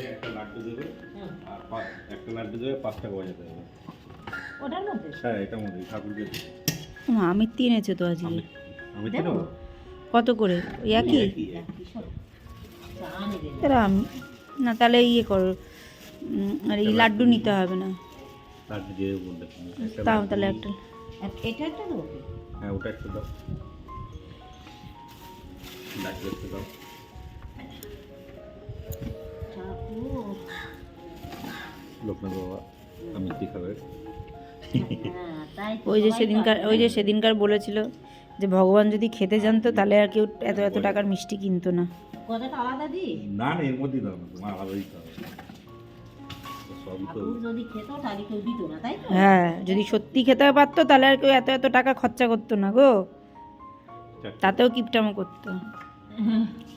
একটা লাড্ডু দেবে আর একটা লাড্ডু দেবে পাঁচ টাকা বাজাতে হবে ওটার মধ্যে? হ্যাঁ এটার মধ্যে ঠাকুরকে দেবে। মা আমিত্তি এনেছে তো আজকে আমি আমি তো দেবো? নেব কত করে? ওই একই। তাহলে আমি- না তাহলে ইয়ে করো। আর এই লাড্ডু নিতে হবে না। তাও তাহলে একটা। আর এটা একটা দেবো হ্যাঁ ওটা একটা দাও। লাড্ডু একটা দাও। ঠাকুর। লোকনাথ বাবা আমি কি খাবে? হ্যাঁ, ওই যে সেদিনকার ওই যে সেদিনকার বলেছিল যে ভগবান যদি খেতে জানতো তাহলে আর কেউ এত এত টাকার মিষ্টি কিনতো না। কথাটা আলাদা এর দাও তোমার আলাদা দিতে হবে হ্যাঁ যদি সত্যি খেতে পারতো তাহলে আর কেউ এত এত টাকা খরচা করতো না গো। তাতেও কিপটামো করতো।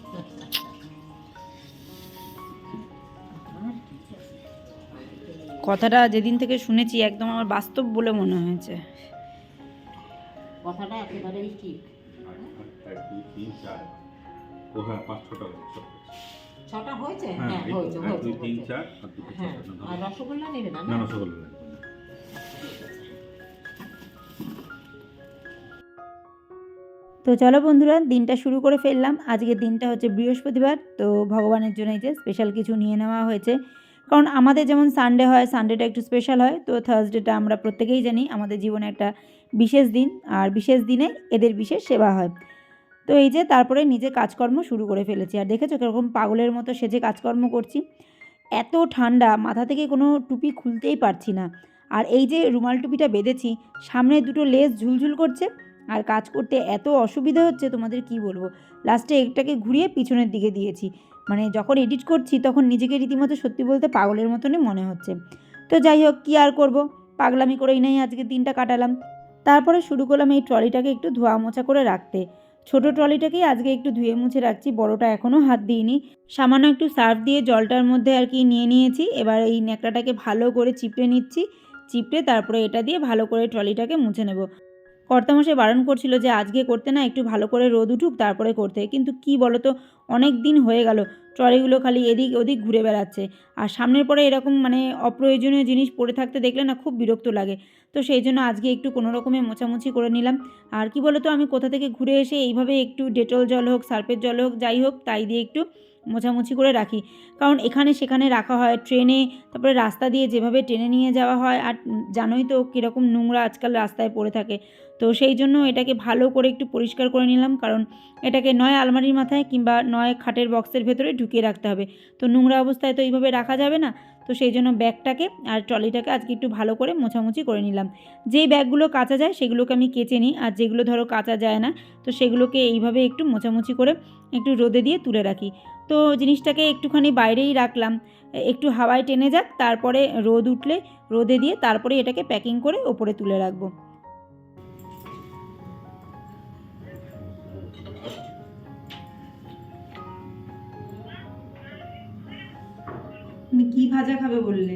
কথাটা যেদিন থেকে শুনেছি একদম আমার বাস্তব বলে মনে হয়েছে। কথাটা একেবারেই ঠিক। পাঁচ, ছটা ছটা হয়েছে? হ্যাঁ, হয়েছে হয়েছে তিন, চার, আর রসগোল্লা নেবে না। তো চলো বন্ধুরা দিনটা শুরু করে ফেললাম। আজকের দিনটা হচ্ছে বৃহস্পতিবার তো ভগবানের জন্য এই যে স্পেশাল কিছু নিয়ে নেওয়া হয়েছে। কারণ আমাদের যেমন সানডে হয় সানডেটা একটু স্পেশাল হয়, তো থার্সডেটা আমরা প্রত্যেকেই জানি আমাদের জীবনে একটা বিশেষ দিন, আর বিশেষ দিনে এদের বিশেষ সেবা হয়। তো এই যে তারপরে নিজে কাজকর্ম শুরু করে ফেলেছি। আর দেখেছ কীরকম পাগলের মতো সেজে কাজকর্ম করছি? এত ঠান্ডা, মাথা থেকে কোনো টুপি খুলতেই পারছি না। আর এই যে রুমাল টুপিটা বেঁধেছি, সামনে দুটো লেস ঝুলঝুল করছে, আর কাজ করতে এত অসুবিধা হচ্ছে তোমাদের কি বলব? লাস্টে এটাকে ঘুরিয়ে পিছনের দিকে দিয়েছি। মানে যখন এডিট করছি তখন নিজেকে রীতিমতো সত্যি বলতে পাগলের মতনই মনে হচ্ছে। তো যাই হোক, কী আর করব? পাগলামি করেই নাই, আজকে দিনটা কাটালাম। তারপরে শুরু করলাম এই ট্রলিটাকে একটু ধোয়া মোছা করে রাখতে। ছোট ট্রলিটাকেই আজকে একটু ধুয়ে মুছে রাখছি, বড়টা এখনও হাত দিইনি। সামান্য একটু সার্ফ দিয়ে জলটার মধ্যে আর কি নিয়ে নিয়েছি। এবার এই ন্যাকড়াটাকে ভালো করে চিপড়ে নিচ্ছি। চিপড়ে তারপরে এটা দিয়ে ভালো করে ট্রলিটাকে মুছে নেব। কর্তামশাই বারণ করছিল যে আজকে করতে না একটু ভালো করে রোদ উঠুক, তারপরে করতে। কিন্তু কি বলো তো অনেক দিন হয়ে গেল, ট্রলিগুলো খালি এদিক ওদিক ঘুরে বেড়াচ্ছে। আর সামনের পরে এরকম মানে অপ্রয়োজনীয় জিনিস পড়ে থাকতে দেখলে না খুব বিরক্ত লাগে। তো সেই জন্য আজকে একটু কোনো রকমে মোছামুছি করে নিলাম। আর কি বলো তো আমি কোথা থেকে ঘুরে এসে এইভাবে একটু ডেটল জল হোক সার্ফের জল হোক, যাই হোক, তাই দিয়ে একটু মোছামুছি করে রাখি। কারণ এখানে সেখানে রাখা হয় ট্রেনে, তারপরে রাস্তা দিয়ে যেভাবে টেনে নিয়ে যাওয়া হয়। আর জানোই তো কীরকম নোংরা আজকাল রাস্তায় পড়ে থাকে। তো সেই জন্য এটাকে ভালো করে একটু পরিষ্কার করে নিলাম। কারণ এটাকে নয় আলমারির মাথায় কিংবা নয় খাটের বক্সের ভেতরে ঢুকিয়ে রাখতে হবে। তো নোংরা অবস্থায় তো এইভাবে রাখা যাবে না। তো সেই জন্য ব্যাগটাকে আর ট্রলিটাকে আজকে একটু ভালো করে মোছামুছি করে নিলাম। যেই ব্যাগগুলো কাচা যায় সেগুলোকে আমি কেচে নিই। আর যেগুলো ধরো কাচা যায় না, তো সেগুলোকে এইভাবে একটু মোছামুছি করে একটু রোদে দিয়ে তুলে রাখি। তো জিনিসটাকে একটুখানি বাইরেই রাখলাম। একটু হাওয়ায় টেনে যাক, তারপরে রোদ উঠলে রোদে দিয়ে তারপরে এটাকে প্যাকিং করে ওপরে তুলে রাখব। ভাজা খাবে বললে।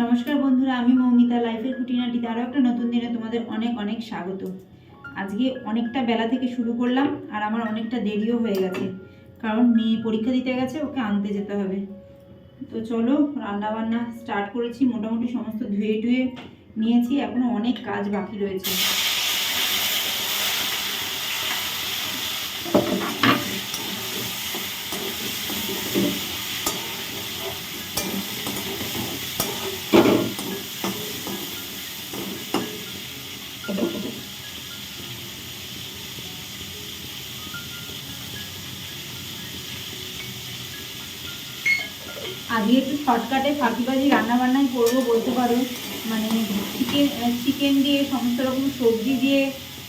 নমস্কার বন্ধুরা, আমি মৌমিতা লাইফের খুঁটিনাটিতে আরও একটা নতুন দিনে তোমাদের অনেক অনেক স্বাগত। আজকে অনেকটা বেলা থেকে শুরু করলাম আর আমার অনেকটা দেরিও হয়ে গেছে, কারণ মেয়ে পরীক্ষা দিতে গেছে, ওকে আনতে যেতে হবে। তো চলো রান্না বান্না স্টার্ট করেছি, মোটামুটি সমস্ত ধুয়ে টুয়ে নিয়েছি এখনও অনেক কাজ বাকি রয়েছে। আজকে একটু শর্টকাটে ফাঁকিবাজি রান্নাবান্নাই করব বলতে পারো। মানে চিকেন চিকেন দিয়ে সমস্ত রকম সবজি দিয়ে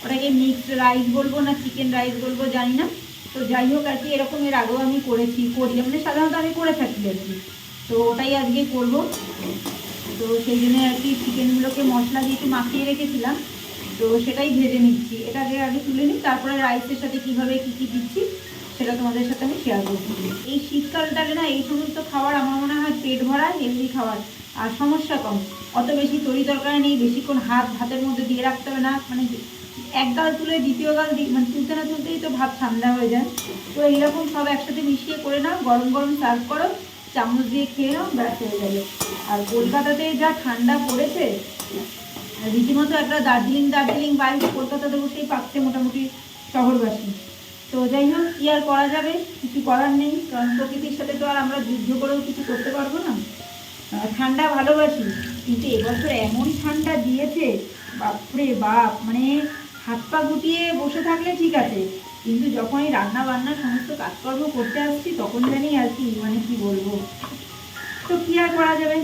ওটাকে মিক্সড রাইস বলব না চিকেন রাইস বলব, জানি না। তো যাই হোক আর কি, এরকম এর আগেও আমি করেছি করি মানে সাধারণত আমি করে থাকি আর কি। তো ওটাই আজকে করব। তো সেই জন্য আর কি চিকেনগুলোকে মশলা দিয়ে একটু মাখিয়ে রেখেছিলাম। তো সেটাই ভেজে নিচ্ছি। এটাকে আগে তুলে নিই, তারপরে রাইসের সাথে কীভাবে কী কী দিচ্ছি, সেটা তোমাদের সাথে আমি শেয়ার করছি। এই শীতকালটাকে না, এই সমস্ত খাবার আমার মনে হয় পেট ভরা হেলদি খাবার আর সমস্যা কম। অত বেশি তরি তরকারি নেই, বেশিক্ষণ হাত ভাতের মধ্যে দিয়ে রাখতে হবে না। মানে এক গাল তুলে দ্বিতীয় গাল মানে তুলতে না তুলতেই তো ভাত ঠান্ডা হয়ে যায়। তো এইরকম সব একসাথে মিশিয়ে করে নাও, গরম গরম সার্ভ করো, চামচ দিয়ে খেয়ে নাও, ব্যাস হয়ে যাবে আর কলকাতাতে যা ঠান্ডা পড়েছে, রীতিমতো একটা দার্জিলিং দার্জিলিং বাইরে কলকাতাতে বসেই পাচ্ছে মোটামুটি শহরবাসী। তো যাই হোক, কি আর করা যাবে? কিছু করার নেই, কারণ প্রকৃতির সাথে তো আর আমরা যুদ্ধ করেও কিছু করতে পারব না। ঠান্ডা ভালোবাসি। কিন্তু এবছর এমন ঠান্ডা দিয়েছে, বাপরে বাপ মানে হাত পা গুটিয়ে বসে থাকলে ঠিক আছে। কিন্তু যখন এই রান্না বান্না সমস্ত কাজকর্ম করতে আসছি, তখন জানি আর কি মানে কি বলব। তো কি আর করা যাবে?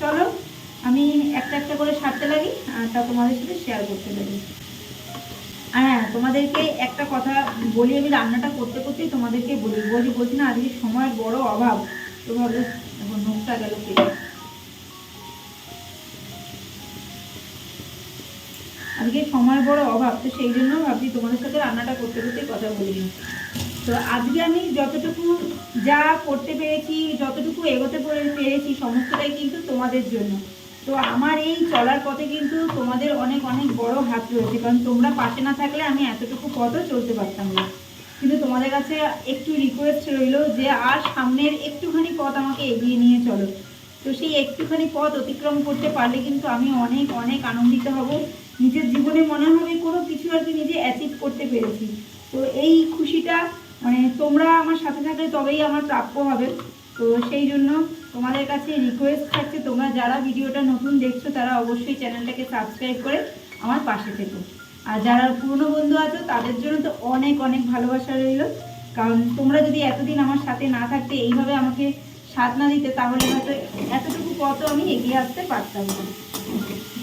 চলো, আমি একটা একটা করে সারতে লাগি, আর তা তোমাদের সাথে শেয়ার করতে লাগি। হ্যাঁ তোমাদেরকে একটা কথা বলি, আমি রান্নাটা করতে করতেই তোমাদেরকে বলি বলি, বলছি না, আজকে সময়ের বড় অভাব। তো ভাবলো এখন নোখটা গেল কেটে আজকে সময়ের বড় অভাব, তো সেই জন্য ভাবছি তোমাদের সাথে রান্নাটা করতে করতেই কথা বলি তো আজকে আমি যতটুকু যা করতে পেরেছি, যতটুকু এগোতে পেরে- পেরেছি, সমস্তটাই কিন্তু তোমাদের জন্য। তো আমার এই চলার পথে কিন্তু তোমাদের অনেক অনেক বড় হাত রয়েছে, কারণ তোমরা পাশে না থাকলে আমি এতটুকু পথও চলতে পারতাম না। কিন্তু তোমাদের কাছে একটু রিকোয়েস্ট রইল যে, আর সামনের একটুখানি পথ আমাকে এগিয়ে নিয়ে চলো। তো সেই একটুখানি পথ অতিক্রম করতে পারলে কিন্তু আমি অনেক অনেক আনন্দিত হব। নিজের জীবনে মনে হবে কোনো কিছু আর কি নিজে অ্যাচিভ করতে পেরেছি। তো এই খুশিটা মানে তোমরা আমার সাথে থাকলে তবেই আমার প্রাপ্য হবে। তো সেই জন্য তোমাদের কাছে রিকোয়েস্ট থাকছে, তোমরা যারা ভিডিওটা নতুন দেখছ, তারা অবশ্যই চ্যানেলটাকে সাবস্ক্রাইব করে আমার পাশে থেকো। আর যারা পুরনো বন্ধু আছো, তাদের জন্য তো অনেক অনেক ভালোবাসা রইল। কারণ তোমরা যদি এতদিন আমার সাথে না থাকতে এইভাবে আমাকে সাথ না দিতে, তাহলে হয়তো এতটুকু পথও আমি এগিয়ে আসতে পারতাম না।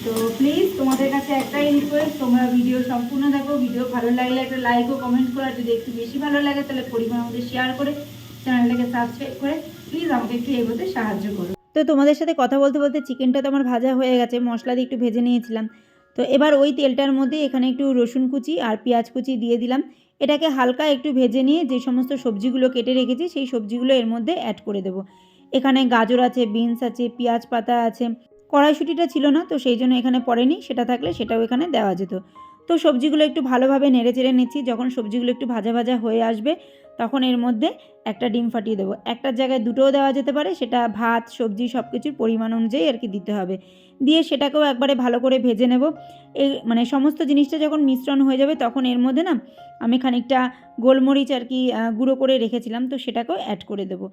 তো প্লিজ তোমাদের কাছে একটাই রিকোয়েস্ট তোমরা ভিডিও সম্পূর্ণ দেখো ভিডিও ভালো লাগলে একটা লাইক ও কমেন্ট করো যদি একটু বেশি ভালো লাগে তাহলে পরিমাণ আমাদের শেয়ার করে চ্যানেলটাকে সাবস্ক্রাইব করে প্লিজ আমাকে একটু এগোতে সাহায্য করো। তো তোমাদের সাথে কথা বলতে বলতে চিকেনটা তো আমার ভাজা হয়ে গেছে, মশলা দিয়ে একটু ভেজে নিয়েছিলাম। তো এবার ওই তেলটার মধ্যে এখানে একটু রসুন কুচি আর পেঁয়াজ কুচি দিয়ে দিলাম। এটাকে হালকা একটু ভেজে নিয়ে যে সমস্ত সবজিগুলো কেটে রেখেছি, সেই সবজিগুলো এর মধ্যে অ্যাড করে দেবো। এখানে গাজর আছে বিনস আছে, পেঁয়াজ পাতা আছে কড়াইশুটিটা ছিল না, তো সেই জন্য এখানে পড়েনি, সেটা থাকলে সেটাও এখানে দেওয়া যেত। তো সবজিগুলো একটু ভালোভাবে নেড়ে চেড়ে নিচ্ছি, যখন সবজিগুলো একটু ভাজা ভাজা হয়ে আসবে, তখন এর মধ্যে একটা ডিম ফাটিয়ে দেবো। একটার জায়গায় দুটোও দেওয়া যেতে পারে, সেটা ভাত, সবজি সব কিছুর পরিমাণ অনুযায়ী আর কি দিতে হবে। দিয়ে সেটাকেও একবারে ভালো করে ভেজে নেব। এই মানে সমস্ত জিনিসটা যখন মিশ্রণ হয়ে যাবে, তখন এর মধ্যে না আমি খানিকটা গোলমরিচ আর কি গুঁড়ো করে রেখেছিলাম, তো সেটাকেও অ্যাড করে দেবো।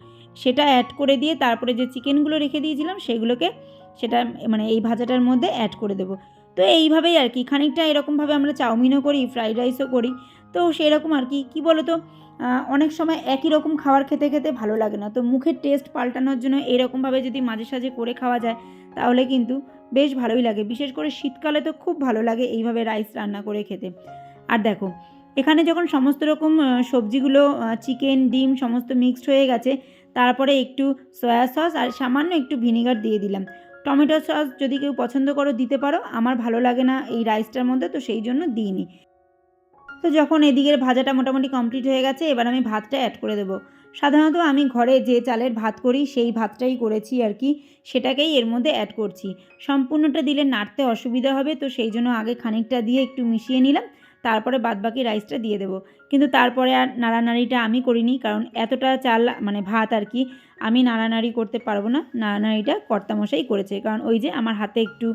সেটা অ্যাড করে দিয়ে তারপরে যে চিকেনগুলো রেখে দিয়েছিলাম, সেগুলোকে সেটা মানে এই ভাজাটার মধ্যে অ্যাড করে দেবো। তো এইভাবেই আর কি, খানিকটা এরকমভাবে আমরা চাউমিনও করি ফ্রাইড রাইসও করি। তো সেরকম আর কি, কী বলো তো অনেক সময় একই রকম খাবার খেতে খেতে ভালো লাগে না। তো মুখের টেস্ট পাল্টানোর জন্য এরকমভাবে যদি মাঝে সাঝে করে খাওয়া যায়, তাহলে কিন্তু বেশ ভালোই লাগে। বিশেষ করে শীতকালে তো খুব ভালো লাগে এইভাবে রাইস রান্না করে খেতে। আর দেখো, এখানে যখন সমস্ত রকম সবজিগুলো চিকেন ডিম সমস্ত মিক্সড হয়ে গেছে, তারপরে একটু সয়া সস আর সামান্য একটু ভিনিগার দিয়ে দিলাম। টমেটো সস যদি কেউ পছন্দ করো, দিতে পারো। আমার ভালো লাগে না এই রাইসটার মধ্যে, তো সেই জন্য দিইনি। তো যখন এদিকের ভাজাটা মোটামুটি কমপ্লিট হয়ে গেছে, এবার আমি ভাতটা অ্যাড করে দেবো। সাধারণত আমি ঘরে যে চালের ভাত করি, সেই ভাতটাই করেছি আর কি। সেটাকেই এর মধ্যে অ্যাড করছি। সম্পূর্ণটা দিলে নাড়তে অসুবিধা হবে, তো সেই জন্য আগে খানিকটা দিয়ে একটু মিশিয়ে নিলাম। তারপরে বাদবাকি রাইসটা দিয়ে দেবো। কিন্তু তারপরে আর নাড়ানাড়িটা আমি করিনি, কারণ এতটা চাল মানে ভাত আর কি, আমি নাড়ানাড়ি করতে পারব না। নাড়ানাড়িটা কর্তামশাই করেছে, কারণ ওই যে আমার হাতে একটু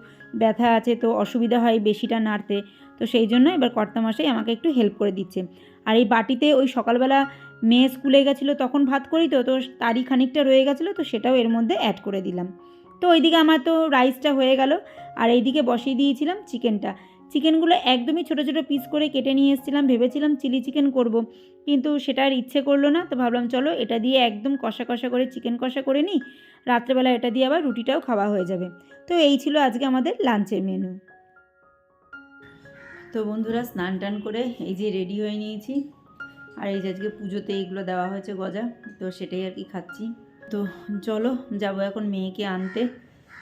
ব্যথা আছে, তো অসুবিধা হয় বেশিটা নাড়তে। তো সেই জন্য এবার কর্তামশাই আমাকে একটু হেল্প করে দিচ্ছে। আর এই বাটিতে ওই সকালবেলা মেয়ে স্কুলে গেছিল তখন ভাত করি তো তো তারই খানিকটা রয়ে গেছিল, তো সেটাও এর মধ্যে অ্যাড করে দিলাম। তো ওইদিকে আমার তো রাইসটা হয়ে গেল, আর এইদিকে বসিয়ে দিয়েছিলাম চিকেনটা চিকেনগুলো একদমই ছোটো ছোটো পিস করে কেটে নিয়ে এসেছিলাম, ভেবেছিলাম চিলি চিকেন করব। কিন্তু সেটা আর ইচ্ছে করল না, তো ভাবলাম চলো এটা দিয়ে একদম কষা কষা করে চিকেন কষা করে নিই, রাত্রেবেলা এটা দিয়ে আবার রুটিটাও খাওয়া হয়ে যাবে। তো এই ছিল আজকে আমাদের লাঞ্চের মেনু তো বন্ধুরা স্নান টান করে এই যে রেডি হয়ে নিয়েছি, আর এই যে আজকে পুজোতে এইগুলো দেওয়া হয়েছে গজা, তো সেটাই আর কি খাচ্ছি। তো চলো যাব এখন মেয়েকে আনতে।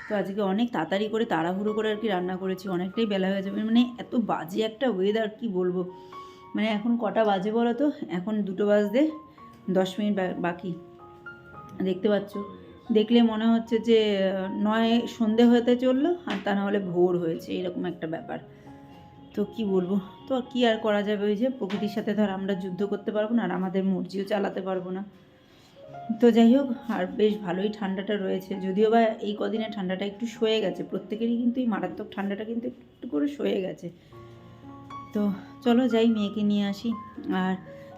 তো আজকে অনেক তাড়াতাড়ি করে তাড়াহুড়ো করে আর কি রান্না করেছি, অনেকটাই বেলা হয়ে যাবে। মানে এত বাজে একটা ওয়েদার কি বলব? মানে এখন কটা বাজে বলো তো? এখন দুটো বাজতে দশ মিনিট বাকি। দেখতে পাচ্ছ? দেখলে মনে হচ্ছে যে, নয় সন্ধে হতে চলল, আর তা না হলে ভোর হয়েছে, এরকম একটা ব্যাপার। তো কি বলব? তো কি আর করা যাবে ওই যে, প্রকৃতির সাথে ধর আমরা যুদ্ধ করতে পারব না, আর আমাদের মর্জিও চালাতে পারব না। তো যাই হোক, আর বেশ ভালোই ঠান্ডাটা রয়েছে। যদিও বা এই কদিনে ঠান্ডাটা একটু সয়ে গেছে, প্রত্যেকেরই কিন্তু এই মারাত্মক ঠান্ডাটা কিন্তু একটু করে সয়ে গেছে। তো চলো যাই, মেয়েকে নিয়ে আসি। আর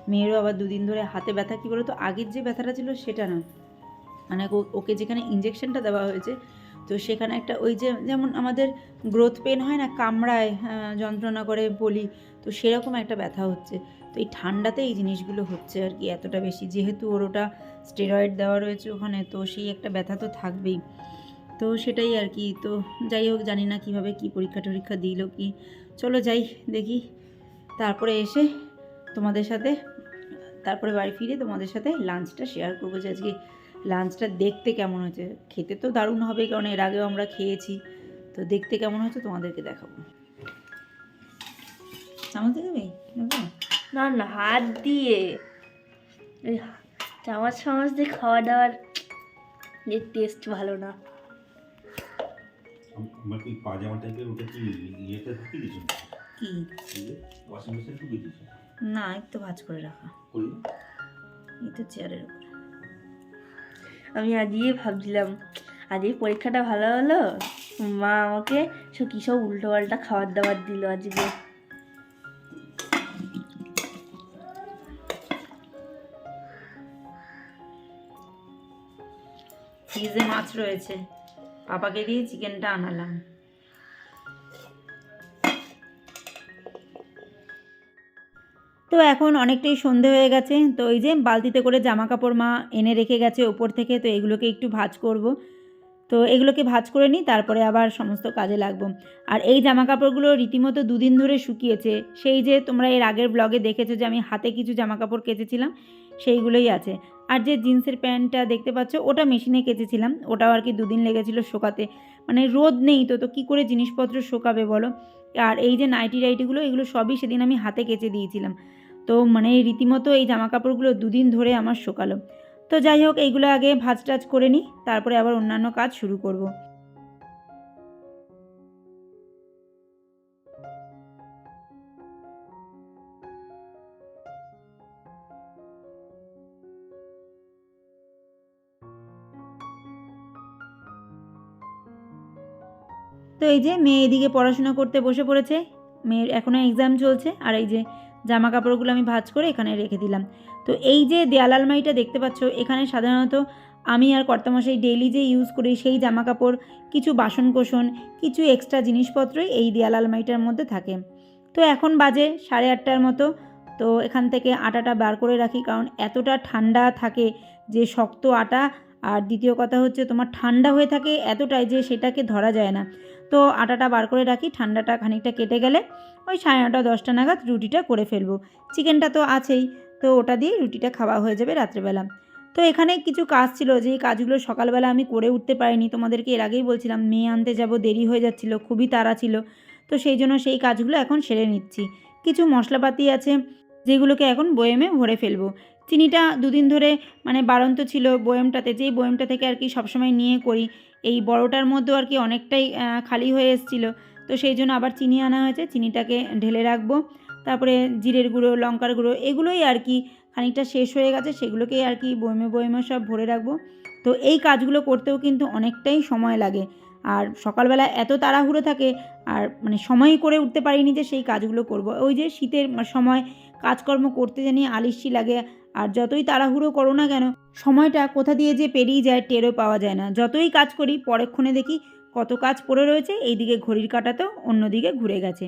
মেয়েরও আবার দুদিন ধরে হাতে ব্যথা, কী বলো তো আগের যে ব্যথাটা ছিল সেটা না। মানে ওকে যেখানে ইঞ্জেকশনটা দেওয়া হয়েছে তো সেখানে একটা ওই যে যেমন আমাদের গ্রোথ পেন হয় না, কামড়ায় যন্ত্রণা করে বলি, তো সেরকম একটা ব্যথা হচ্ছে। তো এই ঠান্ডাতে এই জিনিসগুলো হচ্ছে আর কি এতটা বেশি। যেহেতু ওর ওটা স্টেরয়েড দেওয়া রয়েছে ওখানে, তো সেই একটা ব্যথা তো থাকবেই। তো সেটাই আর কি। তো যাই হোক, জানি না কীভাবে কি পরীক্ষা টরীক্ষা দিল কি। চলো যাই, দেখি। তারপরে এসে তোমাদের সাথে, তারপরে বাড়ি ফিরে তোমাদের সাথে লাঞ্চটা শেয়ার করব যে আজকে লাঞ্চটা দেখতে কেমন হয়েছে? খেতে তো দারুণ হবে কারণ এর আগেও আমরা খেয়েছি। তো দেখতে কেমন হয়েছে তোমাদেরকে দেখাবো। চামচ দেবে? না না হাত দিয়ে। এই চামচ চামচ দিয়ে খাওয়া দাওয়ার এর টেস্ট ভালো না। আমার কি পাজামা টাইপের ওটা কি ইয়েটা ঢুকিয়ে দিয়েছ? কি? ওয়াশিং মেশিন ঢুকিয়ে দিয়েছ? না একটু ভাজ করে রাখা। এই তো চেয়ারের উপরে আমি আজকে ভাবছিলাম আজকে পরীক্ষাটা ভালো হলো? মা আমাকে সব কী সব উল্টো পাল্টা খাবার দাবার দিল আজকে। ফ্রিজে মাছ রয়েছে। পাপাকে দিয়ে চিকেনটা আনালাম। তো এখন অনেকটাই সন্ধে হয়ে গেছে। তো এই যে বালতিতে করে জামা কাপড় মা এনে রেখে গেছে ওপর থেকে, তো এগুলোকে একটু ভাজ করব। তো এগুলোকে ভাজ করে নিই, তারপরে আবার সমস্ত কাজে লাগবো। আর এই জামা কাপড়গুলো রীতিমতো দুদিন ধরে শুকিয়েছে। সেই যে তোমরা এর আগের ব্লগে দেখেছ যে আমি হাতে কিছু জামা কাপড় কেচেছিলাম, সেইগুলোই আছে। আর যে জিন্সের প্যান্টটা দেখতে পাচ্ছ, ওটা মেশিনে কেচেছিলাম। ওটাও আর কি দুদিন লেগেছিল শোকাতে। মানে রোদ নেই তো তো কী করে জিনিসপত্র শোকাবে বলো? আর এই যে নাইটি রাইটিগুলো এগুলো সবই সেদিন আমি হাতে কেচে দিয়েছিলাম। তো মানে রীতিমতো এই জামা কাপড়গুলো দুদিন ধরে আমার শোকালো তো যাই হোক, এইগুলো আগে ভাজ টাজ করে নিই, তারপরে আবার অন্যান্য কাজ শুরু করব। তো এই যে মেয়ে এদিকে পড়াশোনা করতে বসে পড়েছে, মেয়ের এখনও এক্সাম চলছে, আর এই যে জামা কাপড়গুলো আমি ভাঁজ করে এখানে রেখে দিলাম। তো এই যে দেয়াল আলমারিটা দেখতে পাচ্ছ, এখানে সাধারণত আমি আর কর্তামশাই ডেইলি যে ইউজ করি সেই জামা কাপড় কিছু বাসন কোসন কিছু এক্সট্রা জিনিসপত্রই এই দেয়াল আলমারিটার মধ্যে থাকে। তো এখন বাজে সাড়ে আটটার মতো, তো এখান থেকে আটাটা বার করে রাখি কারণ এতটা ঠান্ডা থাকে যে শক্ত আটা। আর দ্বিতীয় কথা হচ্ছে তোমার ঠান্ডা হয়ে থাকে এতটাই যে সেটাকে ধরা যায় না। তো আটাটা বার করে রাখি, ঠান্ডাটা খানিকটা কেটে গেলে ওই সাড়ে নটা, দশটা নাগাদ রুটিটা করে ফেলব। চিকেনটা তো আছেই, তো ওটা দিয়ে রুটিটা খাওয়া হয়ে যাবে রাত্রেবেলা। তো এখানে কিছু কাজ ছিল যে কাজগুলো সকালবেলা আমি করে উঠতে পারিনি, তোমাদেরকে এর আগেই বলছিলাম, মেয়ে আনতে যাব, দেরি হয়ে যাচ্ছিল, খুবই তাড়া ছিল। তো সেই জন্য সেই কাজগুলো এখন সেরে নিচ্ছি। কিছু মশলাপাতি আছে, যেগুলোকে এখন বয়েমে ভরে ফেলব। চিনিটা দুদিন ধরে মানে বাড়ন্ত ছিল বয়েমটাতে, যেই বয়েমটা থেকে আর কি সবসময় নিয়ে করি এই বড়টার মধ্যেও আর কি অনেকটাই খালি হয়ে এসেছিল। তো সেই জন্য আবার চিনি আনা হয়েছে। চিনিটাকে ঢেলে রাখব। তারপরে জিরের গুঁড়ো লঙ্কার গুঁড়ো এগুলোই আর কি খানিকটা শেষ হয়ে গেছে। সেগুলোকেই আর কি বয়মে বয়মে সব ভরে রাখব। তো এই কাজগুলো করতেও কিন্তু অনেকটাই সময় লাগে। আর সকালবেলা এত তাড়াহুড়ো থাকে আর মানে সময় করে উঠতে পারিনি যে সেই কাজগুলো করব। ওই যে শীতের সময় কাজকর্ম করতে জানি আলিস্যি লাগে। আর যতই তাড়াহুড়ো করো না কেন, সময়টা কোথা দিয়ে যে পেরিয়ে যায় টেরও পাওয়া যায় না। যতই কাজ করি, পরেক্ষণে দেখি কত কাজ পড়ে রয়েছে, এইদিকে ঘড়ির কাঁটাতেও অন্যদিকে ঘুরে গেছে।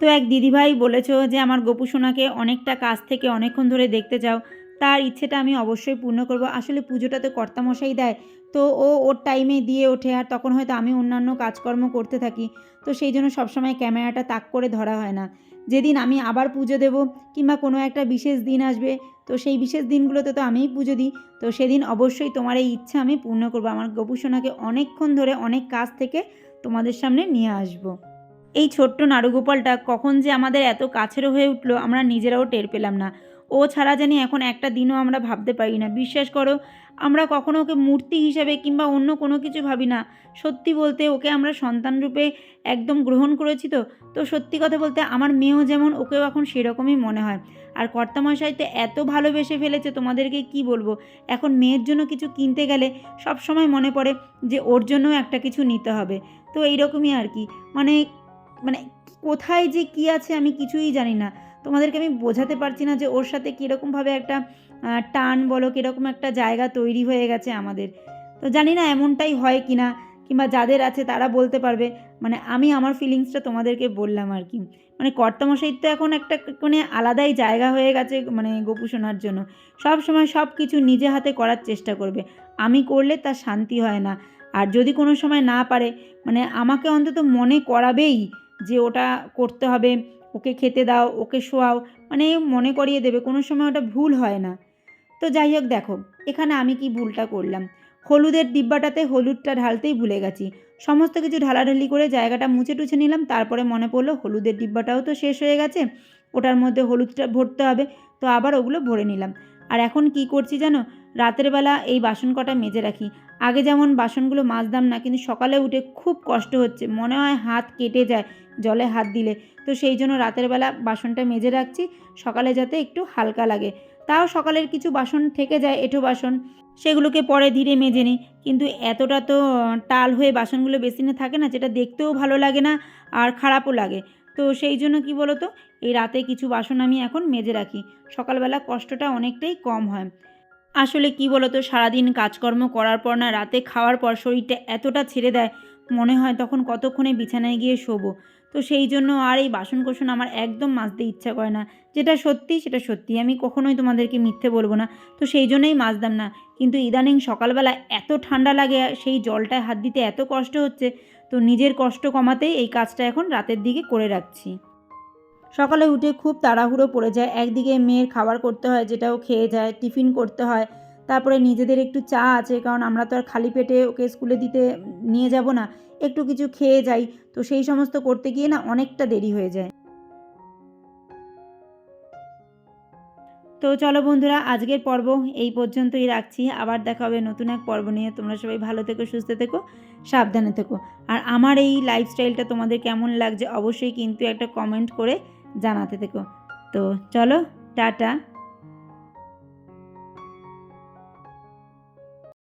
তো এক দিদিভাই বলেছ যে, আমার গোপু সোনাকে অনেকটা কাজ থেকে অনেকক্ষণ ধরে দেখতে চাও। তার ইচ্ছেটা আমি অবশ্যই পূর্ণ করব। আসলে পুজোটা তো কর্তামশাই দেয় তো ও ওর টাইমে দিয়ে ওঠে আর তখন হয়তো আমি অন্যান্য কাজকর্ম করতে থাকি। তো সেই জন্য সবসময় ক্যামেরাটা তাক করে ধরা হয় না। যেদিন আমি আবার পুজো দেব কিংবা কোনো একটা বিশেষ দিন আসবে, তো সেই বিশেষ দিনগুলোতে তো আমিই পুজো দিই। তো সেদিন অবশ্যই তোমার এই ইচ্ছা আমি পূর্ণ করব। আমার গোপু সোনাকে অনেকক্ষণ ধরে অনেক কাজ থেকে তোমাদের সামনে নিয়ে আসব। এই ছোট্ট নাড়ুগোপালটা কখন যে আমাদের এত কাছেরও হয়ে উঠল, আমরা নিজেরাও টের পেলাম না। ও ছাড়া জানি এখন একটা দিনও আমরা ভাবতে পারি না। বিশ্বাস করো, আমরা কখনো ওকে মূর্তি হিসাবে কিংবা অন্য কোনো কিছু ভাবি না। সত্যি বলতে ওকে আমরা সন্তান রূপে একদম গ্রহণ করেছি তো। তো সত্যি কথা বলতে আমার মেয়েও যেমন ওকেও এখন সেরকমই মনে হয়। আর কর্তামশাই তো এত ভালোবেসে ফেলেছে, তোমাদেরকে কি বলব? এখন মেয়ের জন্য কিছু কিনতে গেলে সব সময় মনে পড়ে যে ওর জন্য একটা কিছু নিতে হবে। তো এইরকমই আর কি। মানে মানে কোথায় যে কি আছে আমি কিছুই জানি না। তোমাদেরকে আমি বোঝাতে পারছি না যে ওর সাথে কীরকমভাবে একটা টান বলো, কীরকম একটা জায়গা তৈরি হয়ে গেছে আমাদের। তো জানি না এমনটাই হয় কি না কিংবা যাদের আছে তারা বলতে পারবে। মানে আমি আমার ফিলিংসটা তোমাদেরকে বললাম আর কি। মানে কর্তামশাই তো এখন একটা মানে আলাদাই জায়গা হয়ে গেছে মানে গোপু শোনার জন্য। সব সময় সব কিছু নিজে হাতে করার চেষ্টা করবে। আমি করলে তার শান্তি হয় না। আর যদি কোনো সময় না পারে মানে আমাকে অন্তত মনে করাবেই যে ওটা করতে হবে। ওকে খেতে দাও, ওকে শোয়াও মানে মনে করিয়ে দেবে, কোনো সময় ওটা ভুল হয় না। তো যাই হোক, দেখো, এখানে আমি কি ভুলটা করলাম? হলুদের ডিব্বাটাতে হলুদটা ঢালতেই ভুলে গেছি। সমস্ত কিছু ঢালাঢালি করে জায়গাটা মুছে টুছে নিলাম, তারপরে মনে পড়ল হলুদের ডিব্বাটাও তো শেষ হয়ে গেছে, ওটার মধ্যে হলুদটা ভরতে হবে, তো আবার ওগুলো ভরে নিলাম। আর এখন কি করছি জানো? রাতের বেলা এই বাসন কটা মেজে রাখি। আগে যেমন বাসনগুলো মাজতাম না, কিন্তু সকালে উঠে খুব কষ্ট হচ্ছে। মনে হয় হাত কেটে যায়, জলে হাত দিলে। তো সেই জন্য রাতের বেলা বাসনটা মেজে রাখছি, সকালে যাতে একটু হালকা লাগে। তাও সকালের কিছু বাসন থেকে যায় এঁঠো বাসন, সেগুলোকে পরে ধীরে মেজে নিই। কিন্তু এতটা তো টাল হয়ে বাসনগুলো বেসিনে থাকে না, যেটা দেখতেও ভালো লাগে না আর খারাপও লাগে। তো সেই জন্য কি বলো তো এই রাতে কিছু বাসন আমি এখন মেজে রাখি। সকালবেলা কষ্টটা অনেকটাই কম হয়। আসলে কি বলো তো সারাদিন কাজকর্ম করার পর না, রাতে খাওয়ার পর শরীরটা এতটা ছেড়ে দেয়, মনে হয় তখন কতক্ষণে বিছানায় গিয়ে শোবো। তো সেই জন্য আর এই বাসন কোসন আমার একদম মাজতে ইচ্ছা করে না। যেটা সত্যি, সেটা সত্যি। আমি কখনোই তোমাদেরকে মিথ্যে বলব না। তো সেই জন্যই মাজতাম না। কিন্তু ইদানিং সকালবেলা এত ঠান্ডা লাগে, সেই জলটায় হাত দিতে এত কষ্ট হচ্ছে, তো নিজের কষ্ট কমাতেই এই কাজটা এখন রাতের দিকে করে রাখছি। সকালে উঠে খুব তাড়াহুড়ো পড়ে যায়। একদিকে মেয়ের খাবার করতে হয়, যেটাও খেয়ে যায়, টিফিন করতে হয়, তারপরে নিজেদের একটু চা আছে, কারণ আমরা তো আর খালি পেটে ওকে স্কুলে দিতে নিয়ে যাব না, একটু কিছু খেয়ে যাই। তো সেই সমস্ত করতে গিয়ে না অনেকটা দেরি হয়ে যায়। তো চলো বন্ধুরা, আজকের পর্ব এই পর্যন্তই রাখছি। আবার দেখা হবে নতুন এক পর্ব নিয়ে। তোমরা সবাই ভালো থেকো, সুস্থ থেকো, সাবধানে থেকো। আর আমার এই লাইফস্টাইলটা তোমাদের কেমন লাগছে অবশ্যই কিন্তু একটা কমেন্ট করে জানাতে থেকো তো চলো টাটা।